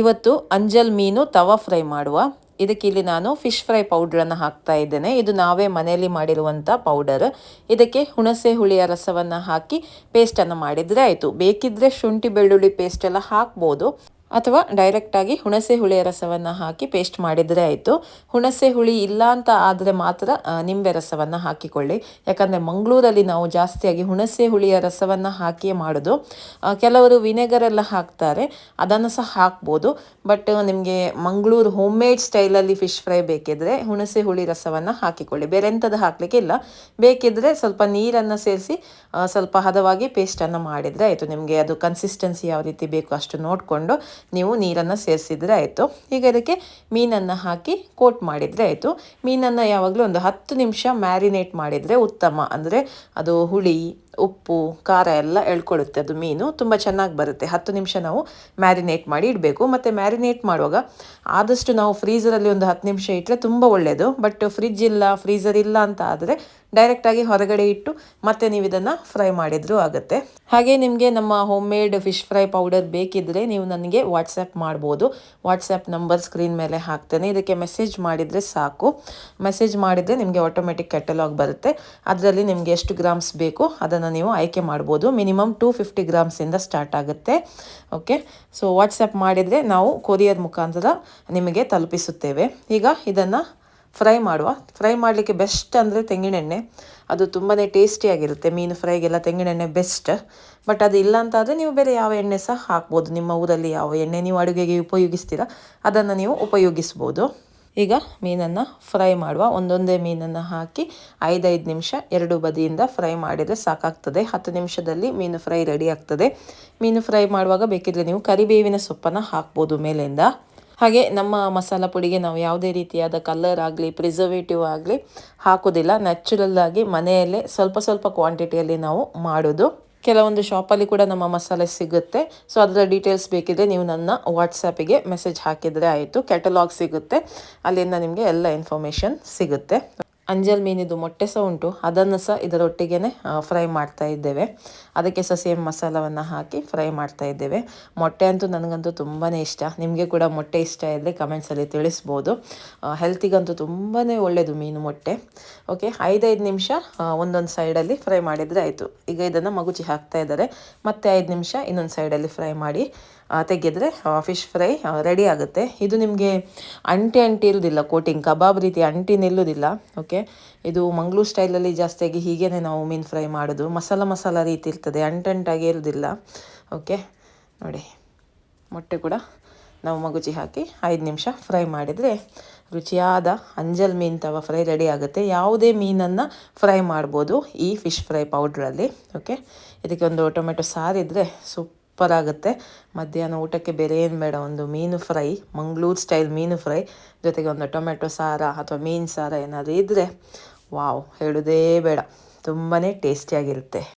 ಇವತ್ತು ಅಂಜಲ್ ಮೀನು ತವಾ ಫ್ರೈ ಮಾಡುವ. ಇದಕ್ಕೆ ಇಲ್ಲಿ ನಾನು ಫಿಶ್ ಫ್ರೈ ಪೌಡ್ರನ್ನು ಹಾಕ್ತಾ ಇದ್ದೇನೆ. ಇದು ನಾವೇ ಮನೆಯಲ್ಲಿ ಮಾಡಿರುವಂಥ ಪೌಡರ್. ಇದಕ್ಕೆ ಹುಣಸೆ ಹುಳಿಯ ರಸವನ್ನು ಹಾಕಿ ಪೇಸ್ಟನ್ನು ಮಾಡಿದರೆ ಆಯಿತು. ಬೇಕಿದ್ದರೆ ಶುಂಠಿ ಬೆಳ್ಳುಳ್ಳಿ ಪೇಸ್ಟೆಲ್ಲ ಹಾಕ್ಬೋದು. ಅಥವಾ ಡೈರೆಕ್ಟಾಗಿ ಹುಣಸೆ ಹುಳಿಯ ರಸವನ್ನು ಹಾಕಿ ಪೇಸ್ಟ್ ಮಾಡಿದರೆ ಆಯಿತು. ಹುಣಸೆ ಹುಳಿ ಇಲ್ಲ ಅಂತ ಆದರೆ ಮಾತ್ರ ನಿಂಬೆ ರಸವನ್ನು ಹಾಕಿಕೊಳ್ಳಿ. ಯಾಕಂದರೆ ಮಂಗಳೂರಲ್ಲಿ ನಾವು ಜಾಸ್ತಿಯಾಗಿ ಹುಣಸೆ ಹುಳಿಯ ರಸವನ್ನು ಹಾಕಿಯೇ ಮಾಡೋದು. ಕೆಲವರು ವಿನೆಗರ್ ಎಲ್ಲ ಹಾಕ್ತಾರೆ, ಅದನ್ನು ಸಹ ಹಾಕ್ಬೋದು. ಬಟ್ ನಿಮಗೆ ಮಂಗಳೂರು ಹೋಮ್ ಮೇಡ್ ಸ್ಟೈಲಲ್ಲಿ ಫಿಶ್ ಫ್ರೈ ಬೇಕಿದ್ರೆ ಹುಣಸೆ ಹುಳಿ ರಸವನ್ನು ಹಾಕಿಕೊಳ್ಳಿ. ಬೇರೆ ಎಂಥದ್ದು ಹಾಕಲಿಕ್ಕೆ ಇಲ್ಲ. ಬೇಕಿದ್ದರೆ ಸ್ವಲ್ಪ ನೀರನ್ನು ಸೇರಿಸಿ ಸ್ವಲ್ಪ ಹದವಾಗಿ ಪೇಸ್ಟನ್ನು ಮಾಡಿದರೆ ಆಯಿತು. ನಿಮಗೆ ಅದು ಕನ್ಸಿಸ್ಟೆನ್ಸಿ ಯಾವ ರೀತಿ ಬೇಕು ಅಷ್ಟು ನೋಡಿಕೊಂಡು ನೀವು ನೀರನ್ನು ಸೇರಿಸಿದ್ರೆ ಆಯಿತು. ಈಗ ಇದಕ್ಕೆ ಮೀನನ್ನು ಹಾಕಿ ಕೋಟ್ ಮಾಡಿದರೆ ಆಯಿತು. ಮೀನನ್ನು ಯಾವಾಗಲೂ ಒಂದು ಹತ್ತು ನಿಮಿಷ ಮ್ಯಾರಿನೇಟ್ ಮಾಡಿದರೆ ಉತ್ತಮ. ಅಂದರೆ ಅದು ಹುಳಿ ಉಪ್ಪು, ಖಾರ ಎಲ್ಲ ಎಳ್ಕೊಳ್ಳುತ್ತೆ ಅದು ಮೀನು ತುಂಬ ಚೆನ್ನಾಗಿ ಬರುತ್ತೆ. ಹತ್ತು ನಿಮಿಷ ನಾವು ಮ್ಯಾರಿನೇಟ್ ಮಾಡಿ ಇಡಬೇಕು. ಮತ್ತು ಮ್ಯಾರಿನೇಟ್ ಮಾಡುವಾಗ ಆದಷ್ಟು ನಾವು ಫ್ರೀಸರಲ್ಲಿ ಒಂದು ಹತ್ತು ನಿಮಿಷ ಇಟ್ಟರೆ ತುಂಬ ಒಳ್ಳೆಯದು ಬಟ್ ಫ್ರಿಜ್ ಇಲ್ಲ ಫ್ರೀಸರ್ ಇಲ್ಲ ಅಂತ ಆದರೆ ಡೈರೆಕ್ಟಾಗಿ ಹೊರಗಡೆ ಇಟ್ಟು ಮತ್ತೆ ನೀವು ಇದನ್ನು ಫ್ರೈ ಮಾಡಿದರೂ ಆಗುತ್ತೆ. ಹಾಗೆ ನಿಮಗೆ ನಮ್ಮ home made fish fry powder ಬೇಕಿದ್ದರೆ ನೀವು ನನಗೆ ವಾಟ್ಸಪ್ ಮಾಡ್ಬೋದು. ವಾಟ್ಸಪ್ ನಂಬರ್ ಸ್ಕ್ರೀನ್ ಮೇಲೆ ಹಾಕ್ತೇನೆ. ಇದಕ್ಕೆ ಮೆಸೇಜ್ ಮಾಡಿದರೆ ಸಾಕು. ಮೆಸೇಜ್ ಮಾಡಿದರೆ ನಿಮಗೆ ಆಟೋಮೆಟಿಕ್ ಕೆಟಲಾಗ್ ಬರುತ್ತೆ. ಅದರಲ್ಲಿ ನಿಮಗೆ ಎಷ್ಟು ಗ್ರಾಮ್ಸ್ ಬೇಕು ಅದನ್ನು ನೀವು ಆಯ್ಕೆ ಮಾಡ್ಬೋದು. ಮಿನಿಮಮ್ ಟೂ ಫಿಫ್ಟಿ ಗ್ರಾಮ್ಸಿಂದ ಸ್ಟಾರ್ಟ್ ಆಗುತ್ತೆ. ಓಕೆ ಸೊ ವಾಟ್ಸಪ್ ಮಾಡಿದರೆ ನಾವು ಕೊರಿಯರ್ ಮುಖಾಂತರ ನಿಮಗೆ ತಲುಪಿಸುತ್ತೇವೆ. ಈಗ ಇದನ್ನು ಫ್ರೈ ಮಾಡುವ. ಫ್ರೈ ಮಾಡಲಿಕ್ಕೆ ಬೆಸ್ಟ್ ಅಂದರೆ ತೆಂಗಿನೆಣ್ಣೆ. ಅದು ತುಂಬಾ ಟೇಸ್ಟಿಯಾಗಿರುತ್ತೆ ಮೀನು ಫ್ರೈಗೆಲ್ಲ ತೆಂಗಿನೆಣ್ಣೆ ಬೆಸ್ಟ್ ಬಟ್ ಅದು ಇಲ್ಲ ಅಂತಾದರೆ ನೀವು ಬೇರೆ ಯಾವ ಎಣ್ಣೆ ಸಹ ಹಾಕ್ಬೋದು. ನಿಮ್ಮ ಊರಲ್ಲಿ ಯಾವ ಎಣ್ಣೆ ನೀವು ಅಡುಗೆಗೆ ಉಪಯೋಗಿಸ್ತೀರ, ಅದನ್ನು ನೀವು ಉಪಯೋಗಿಸ್ಬೋದು. ಈಗ ಮೀನನ್ನು ಫ್ರೈ ಮಾಡುವ. ಒಂದೊಂದೇ ಮೀನನ್ನು ಹಾಕಿ ಐದೈದು ನಿಮಿಷ ಎರಡು ಬದಿಯಿಂದ ಫ್ರೈ ಮಾಡಿದರೆ ಸಾಕಾಗ್ತದೆ. ಹತ್ತು ನಿಮಿಷದಲ್ಲಿ ಮೀನು ಫ್ರೈ ರೆಡಿ ಆಗ್ತದೆ. ಮೀನು ಫ್ರೈ ಮಾಡುವಾಗ ಬೇಕಿದ್ರೆ ನೀವು ಕರಿಬೇವಿನ ಸೊಪ್ಪನ್ನು ಹಾಕ್ಬೋದು ಮೇಲಿಂದ. ಹಾಗೆ ನಮ್ಮ ಮಸಾಲ ಪುಡಿಗೆ ನಾವು ಯಾವುದೇ ರೀತಿಯಾದ ಕಲರ್ ಆಗಲಿ ಪ್ರಿಸರ್ವೇಟಿವ್ ಆಗಲಿ ಹಾಕೋದಿಲ್ಲ ನ್ಯಾಚುರಲ್ ಆಗಿ ಮನೆಯಲ್ಲೇ ಸ್ವಲ್ಪ ಸ್ವಲ್ಪ ಕ್ವಾಂಟಿಟಿಯಲ್ಲಿ ನಾವು ಮಾಡೋದು. ಕೆಲವೊಂದು ಶಾಪಲ್ಲಿ ಕೂಡ ನಮ್ಮ ಮಸಾಲೆ ಸಿಗುತ್ತೆ. ಸೊ ಅದರ ಡೀಟೇಲ್ಸ್ ಬೇಕಿದ್ರೆ ನೀವು ನನ್ನ ವಾಟ್ಸಪ್ಪಿಗೆ ಮೆಸೇಜ್ ಹಾಕಿದರೆ ಆಯಿತು. ಕ್ಯಾಟಲಾಗ್ ಸಿಗುತ್ತೆ. ಅಲ್ಲಿಂದ ನಿಮಗೆ ಎಲ್ಲ ಇನ್ಫಾರ್ಮೇಷನ್ ಸಿಗುತ್ತೆ. ಅಂಜಲ್ ಮೀನಿದು ಮೊಟ್ಟೆ ಸಹ ಉಂಟು. ಅದನ್ನು ಸಹ ಇದರೊಟ್ಟಿಗೆ ಫ್ರೈ ಮಾಡ್ತಾ ಇದ್ದೇವೆ. ಅದಕ್ಕೆ ಸಹ ಸೇಮ್ ಮಸಾಲವನ್ನು ಹಾಕಿ ಫ್ರೈ ಮಾಡ್ತಾ ಇದ್ದೇವೆ. ಮೊಟ್ಟೆ ಅಂತೂ ನನಗಂತೂ ತುಂಬಾ ಇಷ್ಟ. ನಿಮಗೆ ಕೂಡ ಮೊಟ್ಟೆ ಇಷ್ಟ ಇದ್ದರೆ ಕಮೆಂಟ್ಸಲ್ಲಿ ತಿಳಿಸ್ಬೋದು. ಹೆಲ್ತಿಗಂತೂ ತುಂಬಾ ಒಳ್ಳೆಯದು ಮೀನು ಮೊಟ್ಟೆ. ಓಕೆ ಐದೈದು ನಿಮಿಷ ಒಂದೊಂದು ಸೈಡಲ್ಲಿ ಫ್ರೈ ಮಾಡಿದರೆ ಆಯಿತು. ಈಗ ಇದನ್ನು ಮಗುಚಿ ಹಾಕ್ತಾ ಇದ್ದಾರೆ. ಮತ್ತೆ ಐದು ನಿಮಿಷ ಇನ್ನೊಂದು ಸೈಡಲ್ಲಿ ಫ್ರೈ ಮಾಡಿ ತೆಗೆದ್ರೆ ಫಿಶ್ ಫ್ರೈ ರೆಡಿ ಆಗುತ್ತೆ. ಇದು ನಿಮಗೆ ಅಂಟಿ ಅಂಟಿ ಇರೋದಿಲ್ಲ ಕೋಟಿಂಗ್ ಕಬಾಬ್ ರೀತಿ ಅಂಟಿ ನಿಲ್ಲುವುದಿಲ್ಲ ಓಕೆ ಇದು ಮಂಗ್ಳೂರು ಸ್ಟೈಲಲ್ಲಿ ಜಾಸ್ತಿಯಾಗಿ ಹೀಗೇ ನಾವು ಮೀನು ಫ್ರೈ ಮಾಡೋದು. ಮಸಾಲ ಮಸಾಲ ರೀತಿ ಇರ್ತದೆ ಅಂಟಂಟಾಗಿ ಇರೋದಿಲ್ಲ ಓಕೆ ನೋಡಿ, ಮೊಟ್ಟೆ ಕೂಡ ನಾವು ಮಗುಚಿ ಹಾಕಿ ಐದು ನಿಮಿಷ ಫ್ರೈ ಮಾಡಿದರೆ ರುಚಿಯಾದ ಅಂಜಲ್ ಮೀನು ತವ ಫ್ರೈ ರೆಡಿ ಆಗುತ್ತೆ. ಯಾವುದೇ ಮೀನನ್ನು ಫ್ರೈ ಮಾಡ್ಬೋದು ಈ ಫಿಶ್ ಫ್ರೈ ಪೌಡ್ರಲ್ಲಿ ಓಕೆ ಇದಕ್ಕೆ ಒಂದು ಟೊಮೆಟೊ ಸಾರಿದ್ರೆ ಸೂಪ್ ಸೂಪರ್ ಆಗುತ್ತೆ. ಮಧ್ಯಾಹ್ನ ಊಟಕ್ಕೆ ಬೇರೆ ಏನು ಬೇಡ, ಒಂದು ಮೀನು ಫ್ರೈ, ಮಂಗಳೂರು ಸ್ಟೈಲ್ ಮೀನು ಫ್ರೈ, ಜೊತೆಗೆ ಒಂದು ಟೊಮೆಟೊ ಸಾರ ಅಥವಾ ಮೀನು ಸಾರ ಏನಾದರೂ ಇದ್ದರೆ ವಾವ್, ಹೇಳೋದೇ ಬೇಡ. ತುಂಬಾ ಟೇಸ್ಟಿಯಾಗಿರುತ್ತೆ.